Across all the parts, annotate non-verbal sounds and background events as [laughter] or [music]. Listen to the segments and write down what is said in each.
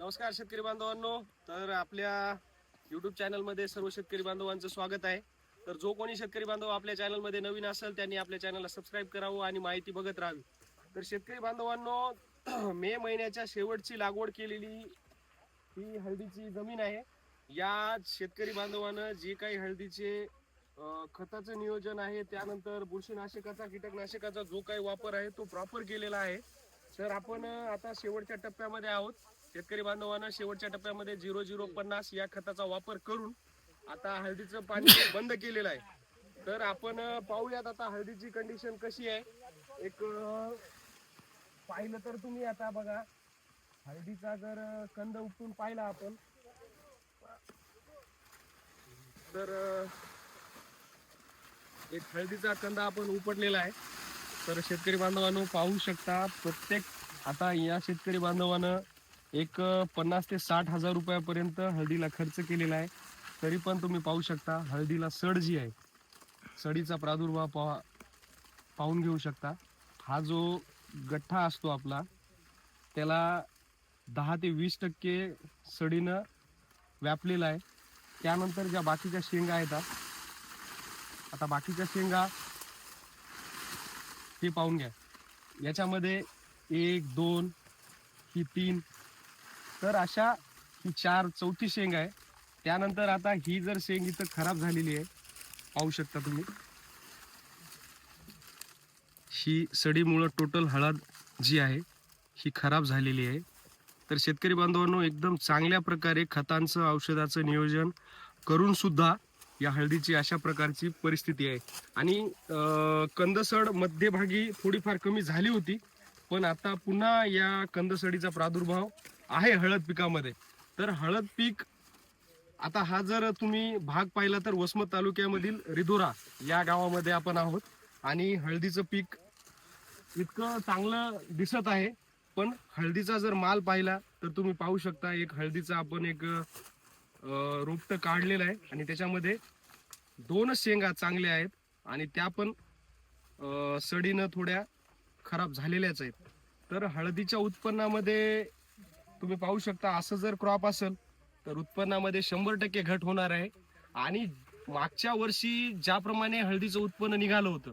नमस्कार शेतकरी बांधवांनो. तर आपल्या युट्यूब चॅनलमध्ये सर्व शेतकरी बांधवांचं स्वागत आहे. तर जो कोणी शेतकरी बांधव आपल्या चॅनलमध्ये नवीन असेल त्यांनी आपल्या चॅनलला सबस्क्राईब करावं आणि माहिती बघत राहावी. तर शेतकरी बांधवांनो [clears throat] मे महिन्याच्या शेवटची लागवड केलेली ही हळदीची जमीन आहे. या शेतकरी बांधवानं जे काही हळदीचे खताचं नियोजन आहे त्यानंतर बुरशीनाशकाचा कीटकनाशकाचा जो काही वापर आहे तो प्रॉपर केलेला आहे. तर आपण आता शेवटच्या टप्प्यामध्ये आहोत. शेतकरी बांधवांना शेवटच्या टप्प्यामध्ये झिरो झिरो पन्नास या खताचा वापर करून आता हळदीचं पाणी बंद केलेलं आहे. तर आपण पाहूयात आता हळदीची कंडिशन कशी आहे. एक पाहिलं तर तुम्ही आता बघा हळदीचा जर कंद उपटून पाहिला आपण तर एक हळदीचा कंदा आपण उपटलेला आहे. तर शेतकरी बांधवांनो पाहू शकता प्रत्येक आता या शेतकरी बांधवानं एक पन्नास ते साठ हजार रुपयापर्यंत हळदीला खर्च केलेला आहे. तरी पण तुम्ही पाहू शकता हळदीला सड जी आहे सडीचा प्रादुर्भाव पा पाहून घेऊ शकता. हा जो गठ्ठा असतो आपला त्याला दहा ते वीस टक्के सडीनं व्यापलेला आहे. त्यानंतर ज्या बाकीच्या शेंगा आहेत आता बाकीच्या शेंगा हे पाहून घ्या. याच्यामध्ये एक दोन ही तीन. तर अशा ही चार चौथी शेंग आहे. त्यानंतर आता ही जर शेंग इथं खराब झालेली आहे पाहू शकता तुम्ही. ही सडीमुळं टोटल हळद जी आहे ही खराब झालेली आहे. तर शेतकरी बांधवांनो एकदम चांगल्या प्रकारे खतांचं औषधाचं नियोजन करून सुद्धा या हळदीची अशा प्रकारची परिस्थिती आहे. आणि कंदसड मध्यभागी थोडीफार कमी झाली होती पण आता पुन्हा या कंदसडीचा प्रादुर्भाव आहे हळद पिकामध्ये. तर हळद पीक आता हा जर तुम्ही भाग पाहिला तर वसमत तालुक्यामधील रिधोरा या गावामध्ये आपण आहोत. आणि हळदीचं पीक इतकं चांगलं दिसत आहे पण हळदीचा जर माल पाहिला तर तुम्ही पाहू शकता एक हळदीचा आपण एक रोपटं काढलेलं आहे आणि त्याच्यामध्ये दोनच शेंगा चांगल्या आहेत आणि त्या पण सडीनं थोड्या खराब झालेल्याच आहेत. तर हळदीच्या उत्पन्नामध्ये तुम्ही पाहू शकता असं जर क्रॉप असेल तर उत्पन्नामध्ये शंभर टक्के घट होणार आहे. आणि मागच्या वर्षी ज्याप्रमाणे हळदीचं उत्पन्न निघालं होतं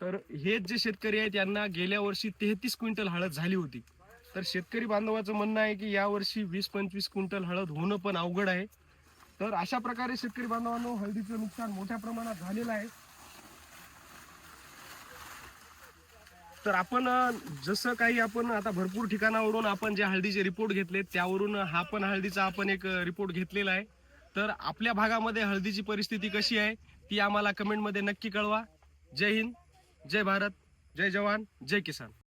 तर हेच जे शेतकरी आहेत यांना गेल्या वर्षी तेहतीस क्विंटल हळद झाली होती. तर शेतकरी बांधवाचं म्हणणं आहे की यावर्षी वीस पंचवीस क्विंटल हळद होणं पण अवघड आहे. तर अशा प्रकारे शेतकरी बांधवांनो हळदीचं नुकसान मोठ्या प्रमाणात झालेलं आहे. तर आपण जसं काही आपण आता भरपूर ठिकाणावरून आपण जे हळदीचे रिपोर्ट घेतले त्यावरून हा पण हळदीचा आपण एक रिपोर्ट घेतलेला आहे. तर आपल्या भागामध्ये हळदीची परिस्थिती कशी आहे ती आम्हाला कमेंटमध्ये नक्की कळवा. जय हिंद जय भारत जय जवान जय किसान.